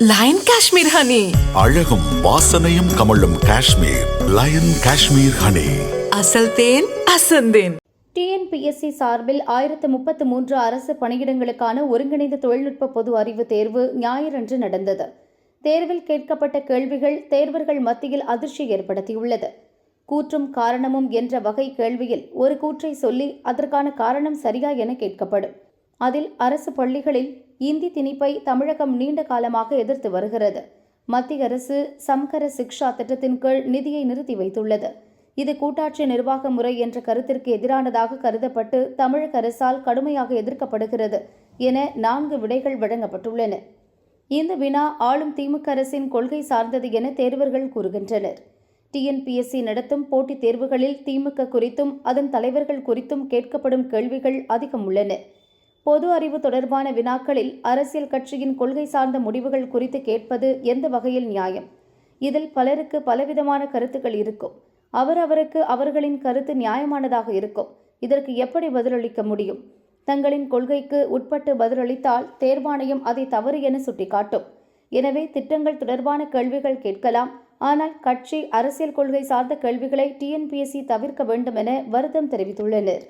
Line Kashmir honey அழகும் வாசனையும் கமழும் காஷ்மீர். லயன் காஷ்மீர் ஹனி அசல் தேன் அசந்தேன் டிஎன்பிஎஸ்சி சார்பில் ஆயிரத்து முப்பத்து மூன்று அரசு பணியிடங்களுக்கான ஒருங்கிணைந்த தொழில்நுட்ப பொது அறிவு தேர்வு ஞாயிறன்று நடந்தது. தேர்வில் கேட்கப்பட்ட கேள்விகள் தேர்வர்கள் மத்தியில் அதிர்ச்சி ஏற்படுத்தியுள்ளது. கூற்றும் காரணமும் என்ற வகை கேள்வியில் ஒரு கூற்றை சொல்லி அதற்கான காரணம் சரியா என கேட்கப்படும். அதில் அரசு பள்ளிகளில் இந்தி திணிப்பை தமிழகம் நீண்ட காலமாக எதிர்த்து வருகிறது. மத்திய அரசு சம்கர சிக்ஷா திட்டத்தின் கீழ் நிதியை நிறுத்தி வைத்துள்ளது. இது கூட்டாட்சி நிர்வாக முறை என்ற கருத்திற்கு எதிரானதாக கருதப்பட்டு தமிழக அரசால் கடுமையாக எதிர்க்கப்படுகிறது என நான்கு விடைகள் வழங்கப்பட்டுள்ளன. இந்த வினா ஆளும் திமுக அரசின் கொள்கை சார்ந்தது என தேர்வர்கள் கூறுகின்றனர். டிஎன்பிஎஸ்சி நடத்தும் போட்டித் தேர்வுகளில் திமுக குறித்தும் அதன் தலைவர்கள் குறித்தும் கேட்கப்படும் கேள்விகள் அதிகம் உள்ளன. பொது அறிவு தொடர்பான வினாக்களில் அரசியல் கட்சியின் கொள்கை சார்ந்த முடிவுகள் குறித்து கேட்பது எந்த வகையில் நியாயம்? இதில் பலருக்கு பலவிதமான கருத்துக்கள் இருக்கும். அவரவருக்கு அவர்களின் கருத்து நியாயமானதாக இருக்கும். இதற்கு எப்படி பதிலளிக்க முடியும்? தங்களின் கொள்கைக்கு உட்பட்டு பதிலளித்தால் தேர்வாணையம் அதை தவறு என சுட்டிக்காட்டும். எனவே திட்டங்கள் தொடர்பான கேள்விகள் கேட்கலாம். ஆனால் கட்சி அரசியல் கொள்கை சார்ந்த கேள்விகளை டிஎன்பிஎஸ்சி தவிர்க்க வேண்டும் என வருத்தம் தெரிவித்துள்ளனர்.